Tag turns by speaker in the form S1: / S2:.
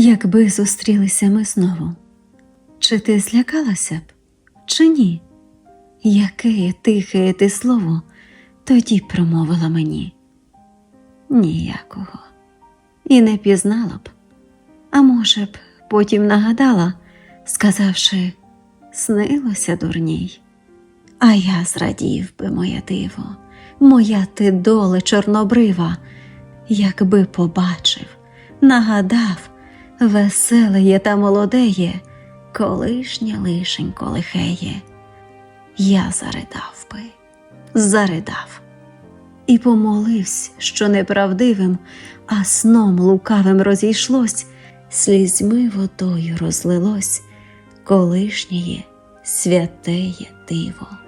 S1: якби зустрілися ми знову. Чи ти злякалася б, чи ні? Яке тихе ти слово тоді промовила мені? Ніякого. І не пізнала б, а може б, потім нагадала, сказавши, снилося дурній. А я зрадів би, моє диво, моя ти доле чорнобрива, якби побачив, нагадав, веселеє та молодеє, колишнє лишенько лихеє. Я заридав би, заридав і помолився, що неправдивим, а сном лукавим розійшлось, слізьми водою розлилось колишнє святеє диво.